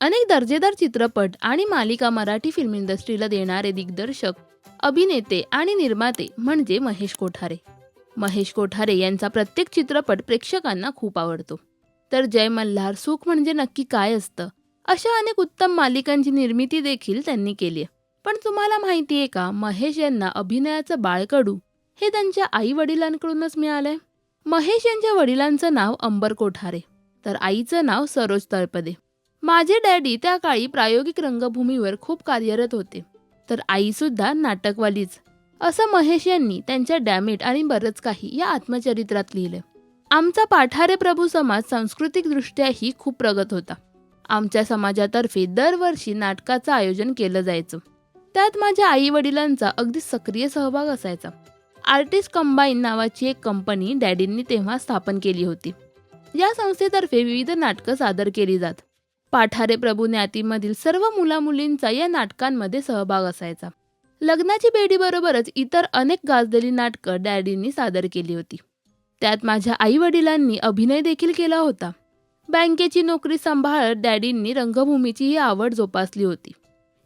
अनेक दर्जेदार चित्रपट आणि मालिका मराठी फिल्म इंडस्ट्रीला देणारे दिग्दर्शक अभिनेते आणि निर्माते म्हणजे महेश कोठारे. महेश कोठारे यांचा प्रत्येक चित्रपट प्रेक्षकांना खूप आवडतो. तर जय मल्हार सुख म्हणजे नक्की काय असतं? अशा अनेक उत्तम मालिकांची निर्मिती देखील त्यांनी केली आहे. पण तुम्हाला माहिती आहे का महेश यांना अभिनयाचं बाळकडू हे त्यांच्या आई वडिलांकडूनच मिळालंय? महेश यांच्या वडिलांचं नाव अंबर कोठारे तर आईचं नाव सरोज तळपदे. माझे डॅडी त्या काळी प्रायोगिक रंगभूमीवर खूप कार्यरत होते. तर आईसुद्धा नाटकवालीच. असं महेश यांनी त्यांच्या डॅमेट आणि बरंच काही या आत्मचरित्रात लिहिलं. आमचा पाठारे प्रभू समाज सांस्कृतिकदृष्ट्याही खूप प्रगत होता. आमच्या समाजातर्फे दरवर्षी नाटकाचं आयोजन केलं जायचं. त्यात माझ्या आई वडिलांचा अगदी सक्रिय सहभाग असायचा. आर्टिस्ट कंबाईन नावाची एक कंपनी डॅडींनी तेव्हा स्थापन केली होती. या संस्थेतर्फे विविध नाटकं सादर केली जात. पाठारे प्रभू ज्ञातीमधील सर्व मुलामुलींचा या नाटकांमध्ये सहभाग असायचा. लग्नाची बेडीबरोबरच इतर अनेक गाजलेली नाटकं डॅडींनी सादर केली होती. त्यात माझ्या आई वडिलांनी अभिनय देखील केला होता. बँकेची नोकरी सांभाळत डॅडींनी रंगभूमीची ही आवड जोपासली होती.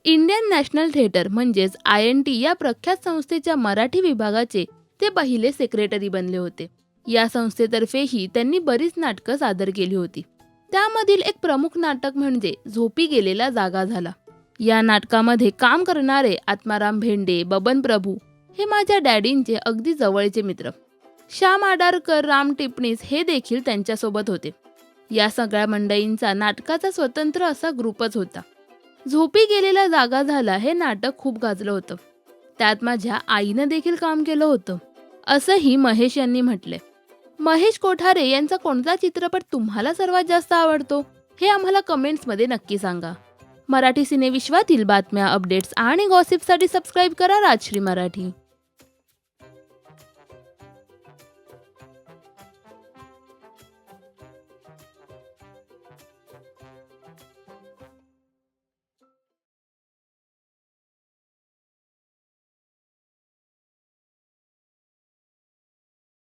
इंडियन नॅशनल थिएटर म्हणजेच आय एन टी या प्रख्यात संस्थेच्या मराठी विभागाचे ते पहिले सेक्रेटरी बनले होते. या संस्थेतर्फेही त्यांनी बरीच नाटकं सादर केली होती. त्यामधील एक प्रमुख नाटक म्हणजे झोपी गेलेला जागा झाला. या नाटकामध्ये काम करणारे आत्माराम भेंडे बबन प्रभू हे माझ्या डॅडींचे अगदी जवळचे मित्र. श्याम आडारकर राम टिपणीस हे देखील त्यांच्यासोबत होते. या सगळ्या मंडळींचा नाटकाचा स्वतंत्र असा ग्रुपच होता. झोपी गेलेला जागा झाला हे नाटक खूप गाजलं होतं. त्यात माझ्या आईनं देखील काम केलं होतं असंही महेश यांनी म्हटले महेश कोठारे यांचा कोणता चित्रपट तुम्हाला सर्वात जास्त आवडतो? हे आम्हाला कमेंट्समध्ये नक्की सांगा. मराठी सिनेविश्वातील बातम्या अपडेट्स आणि गॉसिपसाठी सबस्क्राईब करा राजश्री मराठी.